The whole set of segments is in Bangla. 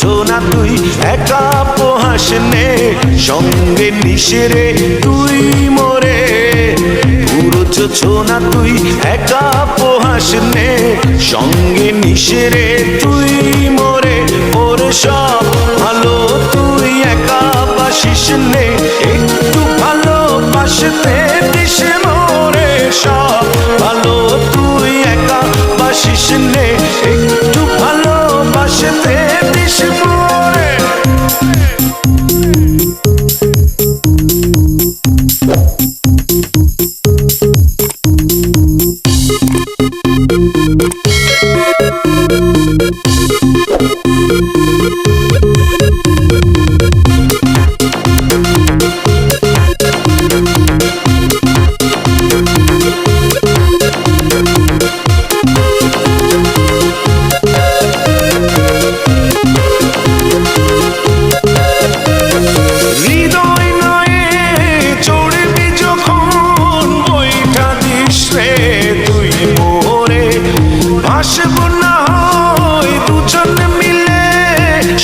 পুরো না তুই? একা পোহাস নে সঙ্গে নিশেরে তুই মরে। ছো না তুই? একা পোহাস নে সঙ্গে নিশেরে তুই মরে। ওর সব ভালো, তুই একা বাসিস নে।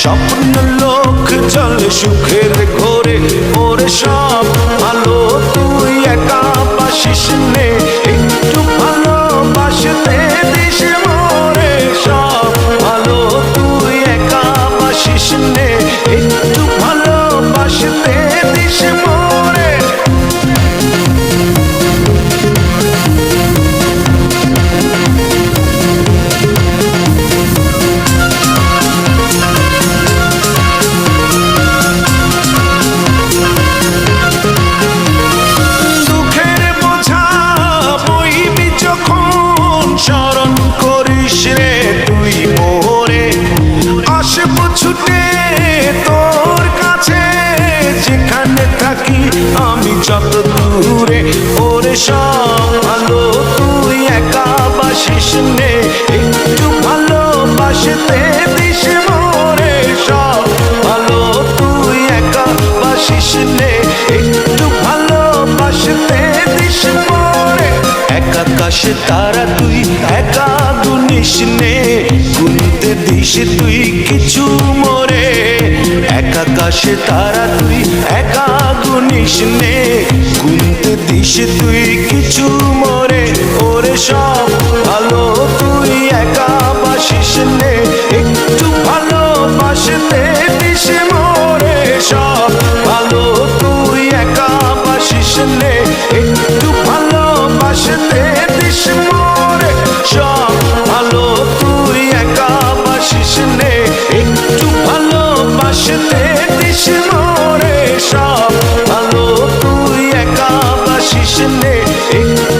স্বপ্ন লোক চল সুখের ঘরে, ওরে সব ভালো। তুই একা বাসিস নে, একটু ভালো বাসতে দিস মোরে সব ভালো, তুই একা বাসিস একটু সব ভালো, তুই একা বাসিস নে। একটু ভালো বাসতে দিস মোরে সব। ভালো, তুই একা বাসিস নে। একটু ভালো বাসতে দিস মোরে এক আকাশে তারা তুই, একা গুনিস নে। গুনতে দিস তুই কিছু আকাশে তারা তুই একা গুনিস নে। গুনতে দিস তুই কিছু মরে। ওরে সব ভালো তুই একা বাসিস নে। একটু ভালোবাসতে দিস Bye.